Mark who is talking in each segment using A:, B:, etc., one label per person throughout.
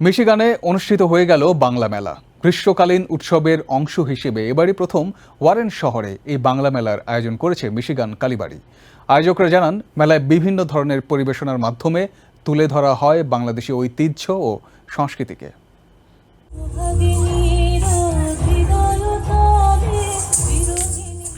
A: মিশিগানে অনুষ্ঠিত হয়ে গেল বাংলা মেলা। গ্রীষ্মকালীন উৎসবের অংশ হিসেবে এবারই প্রথম ওয়ারেন শহরে এই বাংলা মেলার আয়োজন করেছে মিশিগান কালীবাড়ি। আয়োজকরা জানান, মেলায় বিভিন্ন ধরনের পরিবেশনার মাধ্যমে তুলে ধরা হয় বাংলাদেশি ঐতিহ্য ও সংস্কৃতিকে।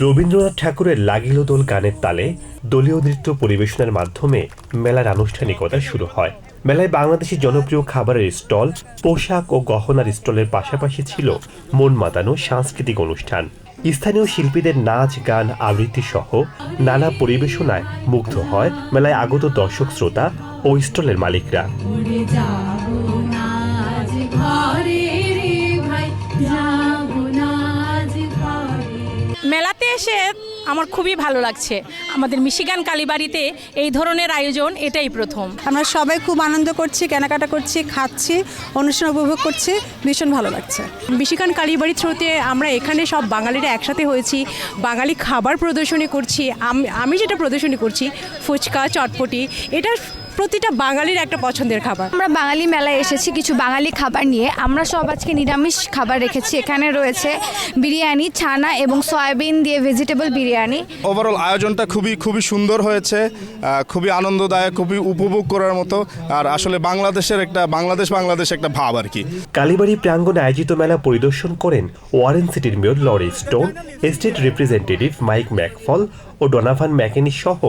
B: রবীন্দ্রনাথ ঠাকুরের লাগিল দোল গানের তালে দলীয় নৃত্য পরিবেশনার মাধ্যমে মেলার আনুষ্ঠানিকতা শুরু হয়। মেলায় বাংলাদেশি জনপ্রিয় খাবারের স্টল পোশাক ও গহনার স্টলের পাশাপাশি ছিল মন মাতানো সাংস্কৃতিক অনুষ্ঠান। স্থানীয় শিল্পীদের নাচ গান আবৃত্তি সহ নানা পরিবেশনায় মুগ্ধ হয় মেলায় আগত দর্শক শ্রোতা ও স্টলের মালিকরা।
C: মেলাতে এসে আমার খুবই ভালো লাগছে। আমাদের মিশিগান কালীবাড়িতে এই ধরনের আয়োজন এটাই প্রথম।
D: আমরা সবাই খুব আনন্দ করছি কেনাকাটা করছি খাচ্ছি অনুষ্ঠান উপভোগ করছি ভীষণ ভালো লাগছে।
E: মিশিগান কালীবাড়ি থ্রুতে আমরা এখানে সব বাঙালিরা একসাথে হয়েছি বাঙালি খাবার প্রদর্শনী করছি আম- আমি যেটা প্রদর্শনী করছি ফুচকা চটপটি এটা প্রতিটা বাঙালির একটা পছন্দের খাবার।
F: আমরা বাঙালি মেলায় এসেছি কিছু বাঙালি খাবার নিয়ে। আমরা সব আজকে নিরামিষ খাবার রেখেছি। এখানে রয়েছে বিরিয়ানি ছানা এবং সয়াবিন দিয়ে ভেজিটেবল বিরিয়ানি।
G: ওভারঅল আয়োজনটা খুবই খুবই সুন্দর হয়েছে খুবই আনন্দদায়ক খুবই উপভোগ করার মতো। আর আসলে বাংলাদেশের একটা বাংলাদেশ বাংলাদেশ একটা ভাব আর কি।
B: কালীবাড়ি প্রাঙ্গণে আয়োজিত মেলা পরিদর্শন করেন ওয়ারেন সিটির mayor Laurie Stone state representative Mike McFall ও ডোনাভান ম্যাকেনি সহ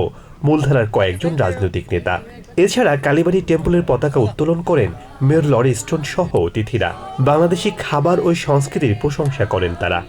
B: মূলধারার কয়েকজন রাজনৈতিক নেতা। এছাড়া কালীবাড়ি টেম্পলের পতাকা উত্তোলন করেন মেয়র লরি স্টোন সহ অতিথিরা। বাংলাদেশি খাবার ও সংস্কৃতির প্রশংসা করেন তারা।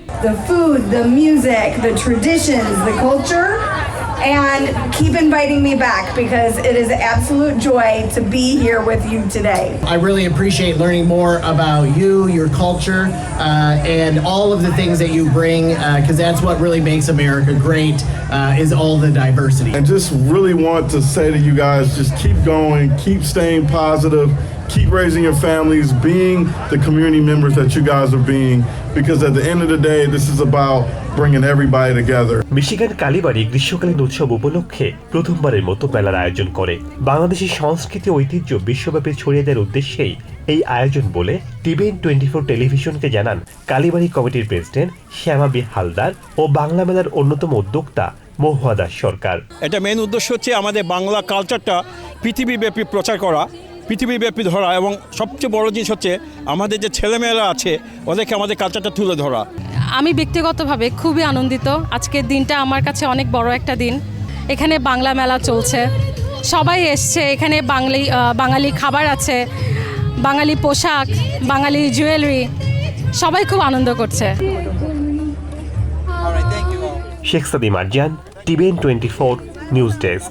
H: The food, the music, the traditions, the culture, and keep inviting me back because it is an absolute joy to be here with you today.
I: I really appreciate learning more about you, your culture, uh, and all of the things that you bring, because that's what really makes America great, uh, is all the diversity.
J: and just really want to say to you guys just keep going keep staying positive keep raising your families being the community members that you guys are being because at the end of the day this is about bringing everybody together.
B: Michigan Kalibari গ্রীষ্মকালীন উৎসব উপলক্ষে প্রথমবারের মতো মেলার আয়োজন করে। বাংলাদেশি সংস্কৃতি ঐতিহ্য বিশ্বব্যাপী ছড়িয়ে দেওয়ার উদ্দেশ্যেই এই আয়োজন বলে টিভিএন টোয়েন্টি ফোর টেলিভিশনকে জানান কালীবাড়ি কমিটির প্রেসিডেন্ট শ্যামা বি হালদার ও বাংলা মেলার অন্যতম উদ্যোক্তা মহুয়া দাস সরকার।
K: এটা মেন উদ্দেশ্য হচ্ছে আমাদের বাংলা কালচারটা পৃথিবীব্যাপী প্রচার করা। পৃথিবীব্যাপী ধরা এবং সবচেয়ে বড় জিনিস হচ্ছে আমাদের যে ছেলেমেয়েরা আছে ওদেরকে আমাদের কালচারটা তুলে ধরা।
C: আমি ব্যক্তিগতভাবে খুবই আনন্দিত। আজকের দিনটা আমার কাছে অনেক বড় একটা দিন। এখানে বাংলা মেলা চলছে। সবাই এসছে। এখানে বাঙালি বাঙালি খাবার আছে। বাঙালি পোশাক বাঙালি জুয়েলারি সবাই খুব আনন্দ করছে।
B: Sheikh Sadi Marjan TVN twenty four news desk.